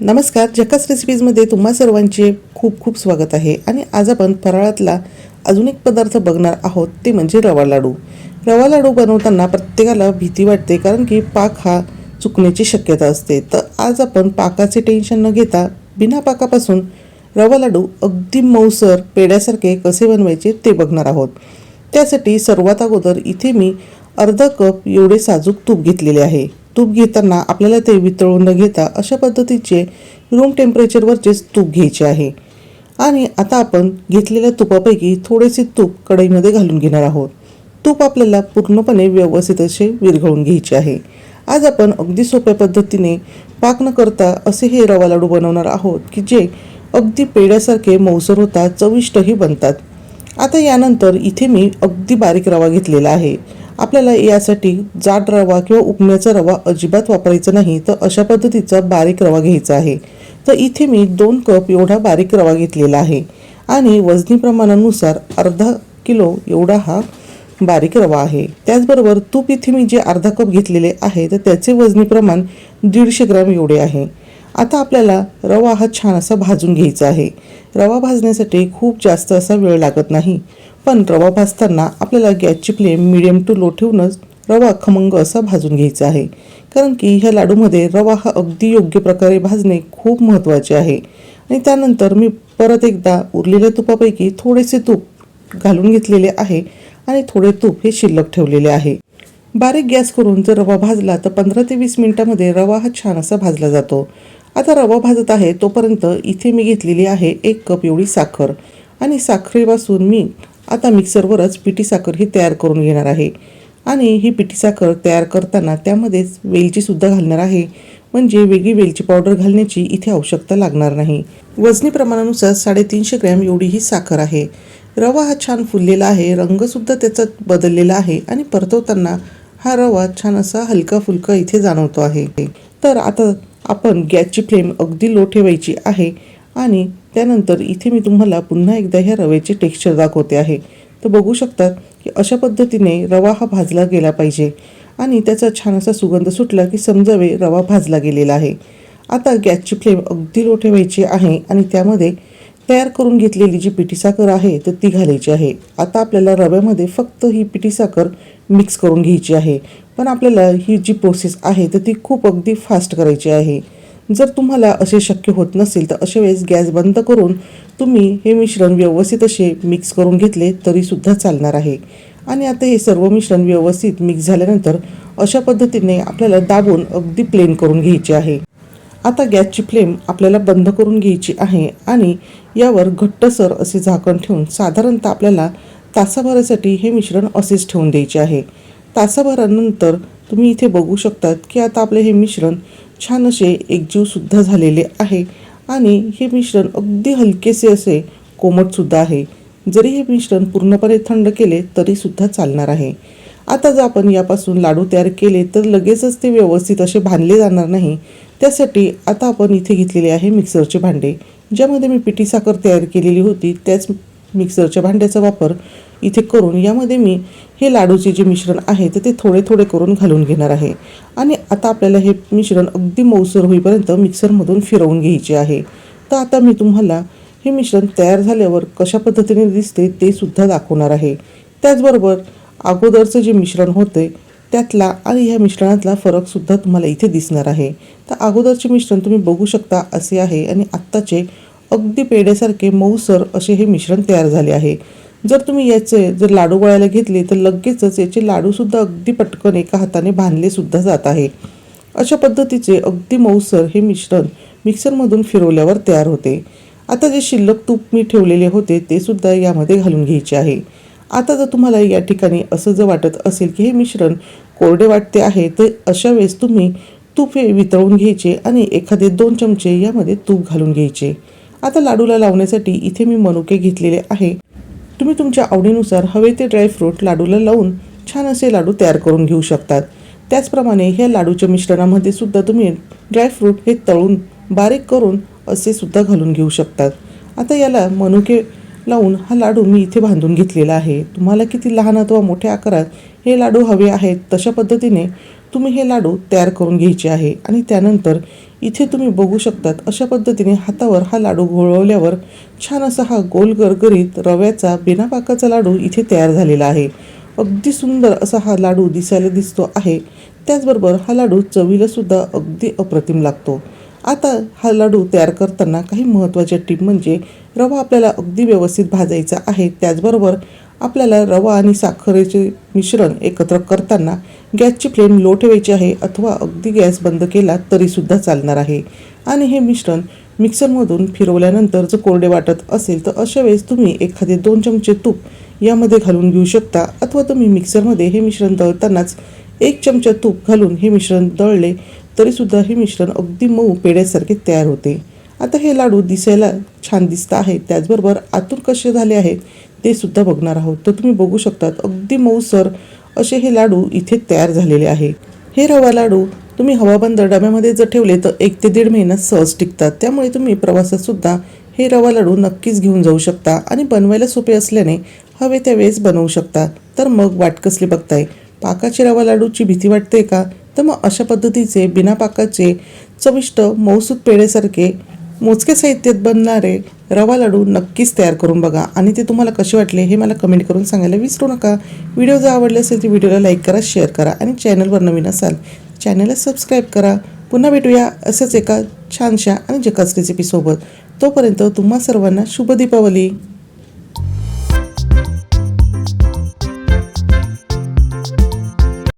नमस्कार जकास रेसिपीजमध्ये तुम्हा सर्वांचे खूप खूप स्वागत आहे. आणि आज आपण फराळातला अजून एक पदार्थ बघणार आहोत ते म्हणजे रवा लाडू. रवा लाडू बनवताना प्रत्येकाला भीती वाटते कारण की पाक हा चुकण्याची शक्यता असते. तर आज आपण पाकाचे टेन्शन न घेता बिना पाकापासून रवा लाडू अगदी मऊसर पेड्यासारखे कसे बनवायचे ते बघणार आहोत. त्यासाठी सर्वात अगोदर इथे मी अर्धा कप एवढे साजूक तूप घेतलेले आहे. तूप घेताना आपल्याला ते वितळून न घेता अशा पद्धतीचे रूम टेम्परेचरवरचेच तूप घ्यायचे आहे. आणि आता आपण घेतलेल्या तुपापैकी थोडेसे तूप कढईमध्ये घालून घेणार आहोत. तूप आपल्याला पूर्णपणे व्यवस्थित असे विरघळून घ्यायचे आहे. आज आपण अगदी सोप्या पद्धतीने पाक न करता असे हे रवा लाडू बनवणार आहोत की जे अगदी पेड्यासारखे मऊसर होतात चविष्टही बनतात. आता यानंतर इथे मी अगदी बारीक रवा घेतलेला आहे. आपल्याला यासाठी जाड रवा किंवा उपम्याचा रवा अजिबात वापरायचा नाही तर अशा पद्धतीचा बारीक रवा घ्यायचा आहे. तर इथे मी दोन कप एवढा बारीक रवा घेतलेला आहे आणि वजनी प्रमाणानुसार अर्धा किलो एवढा हा बारीक रवा आहे. त्याचबरोबर तूप इथे मी जे अर्धा कप घेतलेले आहे तर त्याचे वजनी प्रमाण दीडशे ग्राम एवढे आहे. आता आपल्याला रवा हा छान असा भाजून घ्यायचा आहे. रवा भाजण्यासाठी खूप जास्त असा वेळ लागत नाही. पण रवा भाजताना आपल्याला गॅसची फ्लेम मिडियम टू लो ठेवूनच रवा खमंग असा भाजून घ्यायचा आहे. कारण की ह्या लाडूमध्ये रवा हा अगदी योग्य प्रकारे भाजणे खूप महत्त्वाचे आहे. आणि त्यानंतर मी परत एकदा उरलेल्या तुपापैकी थोडेसे तूप घालून घेतलेले आहे आणि थोडे तूप हे शिल्लक ठेवलेले आहे. बारीक गॅस करून जर रवा भाजला तर पंधरा ते वीस मिनटामध्ये रवा हा छान असा भाजला जातो. आता रवा भाजत आहे तोपर्यंत इथे मी घेतलेली आहे एक कप एवढी साखर. आणि साखरेपासून मी आता मिक्सरवरच पिठी साखर ही तयार करून घेणार आहे. आणि ही पिठी साखर तयार करताना त्यामध्येच वेलचीसुद्धा घालणार आहे. म्हणजे वेगळी वेलची पावडर घालण्याची इथे आवश्यकता लागणार नाही. वजनी प्रमाणानुसार साडेतीनशे ग्रॅम एवढी ही साखर आहे. रवा हा छान फुललेला आहे. रंगसुद्धा त्याचा बदललेला आहे आणि परतवताना हा रवा छान असा हलका फुलका इथे जाणवतो आहे. तर आता आपण गॅसची फ्लेम अगदी लो ठेवायची आहे. आणि त्यानंतर इथे मी तुम्हाला पुन्हा एकदा ह्या रव्याचे टेक्स्चर दाखवते आहे. तर बघू शकतात की अशा पद्धतीने रवा हा भाजला गेला पाहिजे आणि त्याचा छान असा सुगंध सुटला की समजावे रवा भाजला गेलेला आहे. आता गॅसची फ्लेम अगदी लो ठेवायची आहे आणि त्यामध्ये तयार करून घेतलेली जी पिठी साखर आहे तर ती घालायची आहे. आता आपल्याला रव्यामध्ये फक्त ही पिठी साखर मिक्स करून घ्यायची आहे. पण आपल्याला ही जी प्रोसेस आहे तर ती खूप अगदी फास्ट करायची आहे. जर तुम्हाला असे शक्य होत नसेल तर अशा वेळेस गॅस बंद करून तुम्ही हे मिश्रण व्यवस्थित असे मिक्स करून घेतले तरीसुद्धा चालणार आहे. आणि आता हे सर्व मिश्रण व्यवस्थित मिक्स झाल्यानंतर अशा पद्धतीने आपल्याला दाबून अगदी प्लेन करून घ्यायचे आहे. आता गॅसची फ्लेम आपल्याला बंद करून घ्यायची आहे आणि यावर घट्टसर असे झाकण ठेवून साधारणतः आपल्याला तासाभरासाठी हे मिश्रण असेच ठेवून द्यायचे आहे. तासाभरानंतर तुम्ही इथे बघू शकतात की आता आपले हे मिश्रण छान असे एकजीवसुद्धा झालेले आहे. आणि हे मिश्रण अगदी हलकेसे असे कोमटसुद्धा आहे. जरी हे मिश्रण पूर्णपणे थंड केले तरीसुद्धा चालणार आहे. आता जर आपण यापासून लाडू तयार केले तर लगेचच ते व्यवस्थित असे बांधले जाणार नाही. त्यासाठी आता आपण इथे घेतलेले आहे मिक्सरचे भांडे. ज्यामध्ये मी पिठी साखर तयार केलेली होती त्याच मिक्सरच्या भांड्याचा वापर इथे करून यामध्ये मी हे लाडूचे जे मिश्रण आहे तर ते थोडे थोडे करून घालून घेणार आहे. आणि आता आपल्याला हे मिश्रण अगदी मऊसर होईपर्यंत मिक्सरमधून फिरवून घ्यायचे आहे. तर आता मी तुम्हाला हे मिश्रण तयार झाल्यावर कशा पद्धतीने दिसते ते सुद्धा दाखवणार आहे. त्याचबरोबर अगोदरचं जे मिश्रण होते त्यातला आणि ह्या मिश्रणातला फरकसुद्धा तुम्हाला इथे दिसणार आहे. तर अगोदरचे मिश्रण तुम्ही बघू शकता असे आहे आणि आत्ताचे अगदी पेढ्यासारखे मऊसर असे हे मिश्रण तयार झाले आहे. जर तुम्ही याचे जर लाडू वळायला घेतले तर लगेचच याचे लाडूसुद्धा अगदी पटकन एका हाताने बांधले सुद्धा जात आहे. अशा पद्धतीचे अगदी मऊसर हे मिश्रण मिक्सरमधून फिरवल्यावर तयार होते. आता जे शिल्लक तूप मी ठेवलेले होते ते सुद्धा यामध्ये घालून घ्यायचे आहे. आता जर तुम्हाला या ठिकाणी असं जर वाटत असेल की हे मिश्रण कोरडे वाटते आहे तर अशा वेळेस तुम्ही तूप हे वितळून घ्यायचे आणि एखादे दोन चमचे यामध्ये तूप घालून घ्यायचे. आता लाडूला लावण्यासाठी इथे मी मनुके घेतलेले आहे. तुम्ही तुमच्या आवडीनुसार हवे ते ड्रायफ्रूट लाडूला लावून छान असे लाडू तयार करून घेऊ शकतात. त्याचप्रमाणे ह्या लाडूच्या मिश्रणामध्ये सुद्धा तुम्ही ड्रायफ्रूट हे तळून बारीक करून असे सुद्धा घालून घेऊ शकतात. आता याला मनुके लावून हा लाडू मी इथे बांधून घेतलेला आहे. तुम्हाला किती लहान अथवा मोठ्या आकारात हे लाडू हवे आहेत तशा पद्धतीने तुम्ही हे लाडू तयार करून घ्यायचे आहे आणि त्यानंतर इथे तुम्ही बघू शकतात अशा पद्धतीने हातावर हा लाडू घोळवल्यावर छान असा हा गोल गरगरीत रव्याचा बिना पाकाचा लाडू इथे तयार झालेला आहे. अगदी सुंदर असा हा लाडू दिसायला दिसतो आहे. त्याचबरोबर हा लाडू चवीलासुद्धा अगदी अप्रतिम लागतो. आता हा लाडू तयार करताना काही महत्त्वाच्या टीप म्हणजे रवा आपल्याला अगदी व्यवस्थित भाजायचा आहे. त्याचबरोबर आपल्याला रवा आणि साखरेचे मिश्रण एकत्र करताना गॅसची फ्लेम लो ठेवायची आहे अथवा अगदी गॅस बंद केला तरीसुद्धा चालणार आहे. आणि हे मिश्रण मिक्सरमधून फिरवल्यानंतर जर कोरडे वाटत असेल तर अशा वेळेस तुम्ही एखादे दोन चमचे तूप यामध्ये घालून घेऊ शकता अथवा तुम्ही मिक्सरमध्ये हे मिश्रण दळतानाच एक चमचा तूप घालून हे मिश्रण दळले तरीसुद्धा हे मिश्रण अगदी मऊ पेड्यासारखे तयार होते. आता हे लाडू दिसायला छान दिसत आहे त्याचबरोबर आतून कसे झाले आहेत ते सुद्धा बघणार आहोत. तर तुम्ही बघू शकतात अगदी मऊसर असे हे लाडू इथे तयार झालेले आहे हे रवा लाडू तुम्ही हवाबंद डब्यामध्ये जर ठेवले तर एक ते दीड महिना सहज टिकतात. त्यामुळे तुम्ही प्रवासातसुद्धा हे रवा लाडू नक्कीच घेऊन जाऊ शकता आणि बनवायला सोपे असल्याने हवे त्यावेळेस बनवू शकता. तर मग वाट कसली बघताय? पाकाचे रवा लाडूची भीती वाटते का? तर मग अशा पद्धतीचे बिना पाकाचे चविष्ट मौसूद पेढेसारखे मोजके साहित्यात बनणारे रवा लाडू नक्कीच तयार करून बघा. आणि ते तुम्हाला कसे वाटले हे मला कमेंट करून सांगायला विसरू नका. व्हिडिओ जर आवडले असेल तर व्हिडिओला लाईक करा शेअर करा आणि चॅनलवर नवीन असाल चॅनलला सबस्क्राईब करा. पुन्हा भेटूया असंच एका छानशा आणि जकास रेसिपीसोबत तोपर्यंत तुम्हा सर्वांना शुभ दीपावली.